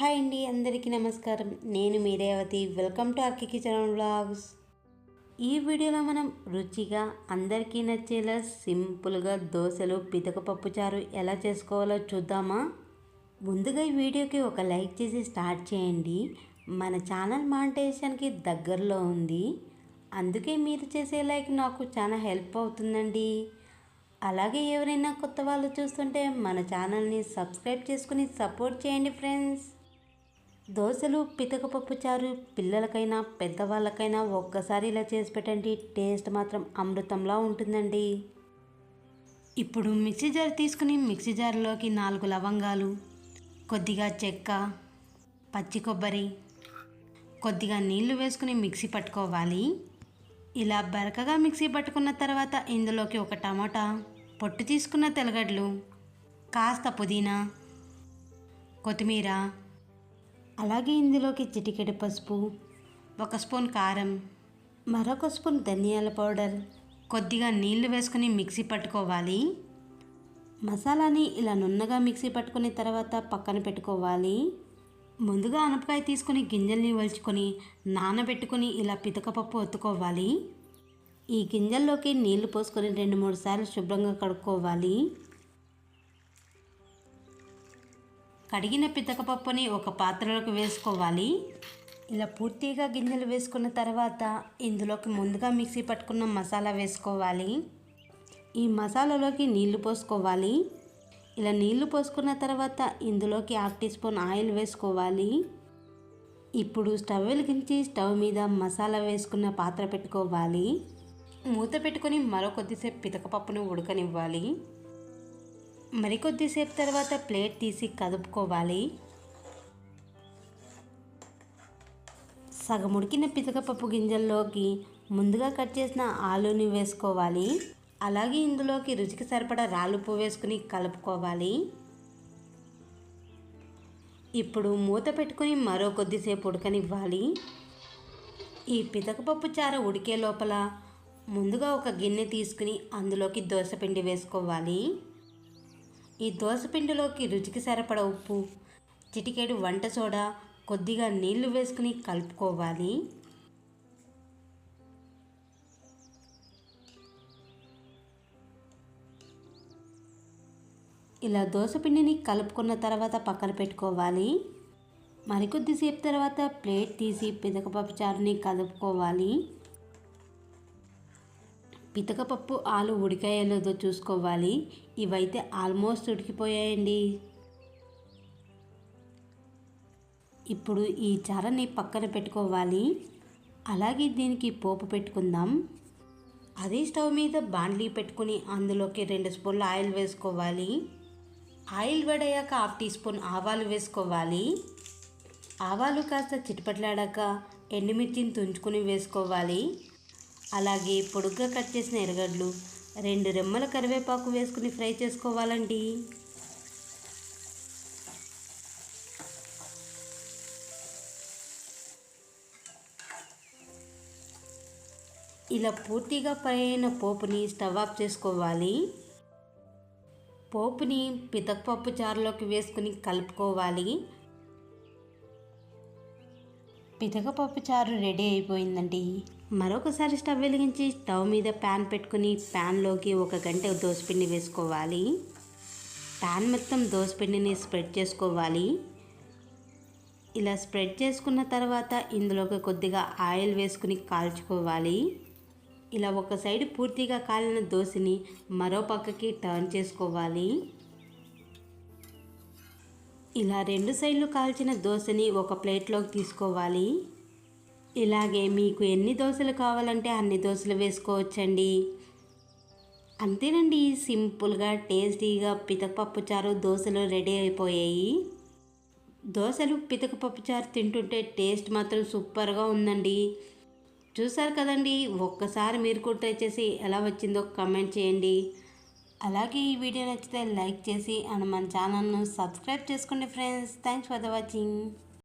Hi అండి అందరికీ నమస్కారం. నేను మీ Revathi. Welcome to Akki kitchen vlogs ఈ వీడియోలో మనం రుచిగా అందరికీ నచ్చేలా సింపుల్గా దోశలు పితకపప్పు చారు ఎలా చేసుకోవాలో చూద్దామా? ముందుగా ఈ వీడియోకి ఒక లైక్ చేసి స్టార్ట్ చేయండి. మన ఛానల్ మానిటైజేషన్కి దగ్గరలో ఉంది. అందుకే మీరు చేసే లైక్ నాకు చాలా హెల్ప్ అవుతుందండి. అలాగే ఎవరైనా కొత్త వాళ్ళు చూస్తుంటే మన ఛానల్ని సబ్స్క్రైబ్ చేసుకుని సపోర్ట్ చేయండి ఫ్రెండ్స్. దోశలు పితకపప్పు చారు పిల్లలకైనా పెద్దవాళ్ళకైనా ఒక్కసారి ఇలా చేసి పెట్టండి. టేస్ట్ మాత్రం అమృతంలా ఉంటుందండి. ఇప్పుడు మిక్సీ జార్ తీసుకుని మిక్సీ జార్లోకి నాలుగు లవంగాలు కొద్దిగా చెక్క పచ్చి కొబ్బరి కొద్దిగా నీళ్ళు వేసుకుని మిక్సీ పట్టుకోవాలి. ఇలా బరకగా మిక్సీ పట్టుకున్న తర్వాత ఇందులోకి ఒక టమాటా పొట్టు తీసుకున్న తెల్లగడ్డలు కాస్త పుదీనా కొత్తిమీర అలాగే ఇందులోకి చిటికెడు పసుపు ఒక స్పూన్ కారం మరొక స్పూన్ ధనియాల పౌడర్. కొద్దిగా నీళ్ళు వేసుకుని మిక్సీ పట్టుకోవాలి. మసాలాని ఇలా నున్నగా మిక్సీ పట్టుకున్న తర్వాత పక్కన పెట్టుకోవాలి. ముందుగా అనపకాయ తీసుకొని గింజల్ని వలుచుకొని నానబెట్టుకొని ఇలా పితకపప్పు ఒత్తుకోవాలి. ఈ గింజల్లోకి నీళ్ళు పోసుకొని రెండు మూడు సార్లు శుభ్రంగా కడుక్కోవాలి. కడిగిన పితకపప్పుని ఒక పాత్రలోకి వేసుకోవాలి. ఇలా పూర్తిగా గింజలు వేసుకున్న తర్వాత ఇందులోకి ముందుగా మిక్సీ పట్టుకున్న మసాలా వేసుకోవాలి. ఈ మసాలాలోకి నీళ్ళు పోసుకోవాలి. ఇలా నీళ్ళు పోసుకున్న తర్వాత ఇందులోకి హాఫ్ టీ స్పూన్ ఆయిల్ వేసుకోవాలి. ఇప్పుడు స్టవ్ వెలిగించి స్టవ్ మీద మసాలా వేసుకున్న పాత్ర పెట్టుకోవాలి. మూత పెట్టుకొని మరో కొద్దిసేపు పితకపప్పును ఉడకనివ్వాలి. మరికొద్దిసేపు తర్వాత ప్లేట్ తీసి కదుపుకోవాలి. సగం ఉడికిన పితకపప్పు గింజల్లోకి ముందుగా కట్ చేసిన ఆలూని వేసుకోవాలి. అలాగే ఇందులోకి రుచికి సరిపడా రాలుపు వేసుకుని కలుపుకోవాలి. ఇప్పుడు మూత పెట్టుకుని మరో కొద్దిసేపు ఉడకనివ్వాలి. ఈ పితకపప్పు చార ఉడికే లోపల ముందుగా ఒక గిన్నె తీసుకుని అందులోకి దోశపిండి వేసుకోవాలి. ఈ దోశపిండిలోకి రుచికి సరిపడ ఉప్పు చిటికేడు వంట సోడా కొద్దిగా నీళ్ళు వేసుకుని కలుపుకోవాలి. ఇలా దోశపిండిని కలుపుకున్న తర్వాత పక్కన పెట్టుకోవాలి. మరికొద్దిసేపు తర్వాత ప్లేట్ తీసి పితకపప్పు చారుని కలుపుకోవాలి. పితకపప్పు ఆలు ఉడికాయో లేదో చూసుకోవాలి. ఇవైతే ఆల్మోస్ట్ ఉడికిపోయాయండి. ఇప్పుడు ఈ చారని పక్కన పెట్టుకోవాలి. అలాగే దీనికి పోపు పెట్టుకుందాం. అదే స్టవ్ మీద బాండ్లీ పెట్టుకుని అందులోకి రెండు స్పూన్ల ఆయిల్ వేసుకోవాలి. ఆయిల్ వేడయ్యాక హాఫ్ టీ స్పూన్ ఆవాలు వేసుకోవాలి. ఆవాలు కాస్త చిటపట్లాడాక ఎండుమిర్చిని తుంచుకుని వేసుకోవాలి. అలాగే పొడుగ్గా కట్ చేసిన ఎర్రగడ్డలు రెండు రెమ్మల కరివేపాకు వేసుకుని ఫ్రై చేసుకోవాలండి. ఇలా పూర్తిగా ఫ్రై అయిన పోపుని స్టవ్ ఆఫ్ చేసుకోవాలి. పోపుని పితకపప్పు చారులోకి వేసుకుని కలుపుకోవాలి. పితకపప్పు చారు రెడీ అయిపోయిందండి. మరొకసారి స్టవ్ వెలిగించి స్టవ్ మీద ప్యాన్ పెట్టుకుని ప్యాన్లోకి ఒక గంట దోసపిండి వేసుకోవాలి. ప్యాన్ మొత్తం దోసపిండిని స్ప్రెడ్ చేసుకోవాలి. ఇలా స్ప్రెడ్ చేసుకున్న తర్వాత ఇందులోకి కొద్దిగా ఆయిల్ వేసుకుని కాల్చుకోవాలి. ఇలా ఒక సైడ్ పూర్తిగా కాలిన దోశని మరో పక్కకి టర్న్ చేసుకోవాలి. ఇలా రెండు సైడ్లు కాల్చిన దోశని ఒక ప్లేట్లోకి తీసుకోవాలి. ఇలాగే మీకు ఎన్ని దోశలు కావాలంటే అన్ని దోశలు వేసుకోవచ్చండి. అంతేనండి సింపుల్గా టేస్టీగా పితకపప్పు చారు దోశలు రెడీ అయిపోయాయి. దోశలు పితకపప్పు చారు తింటుంటే టేస్ట్ మాత్రం సూపర్గా ఉందండి. చూసారు కదండి ఒక్కసారి మీరు కూడా ట్రై చేసి ఎలా వచ్చిందో కమెంట్ చేయండి. అలాగే ఈ వీడియో నచ్చితే లైక్ చేసి అండ్ మన ఛానల్ను సబ్స్క్రైబ్ చేసుకోండి friends. Thanks for the watching.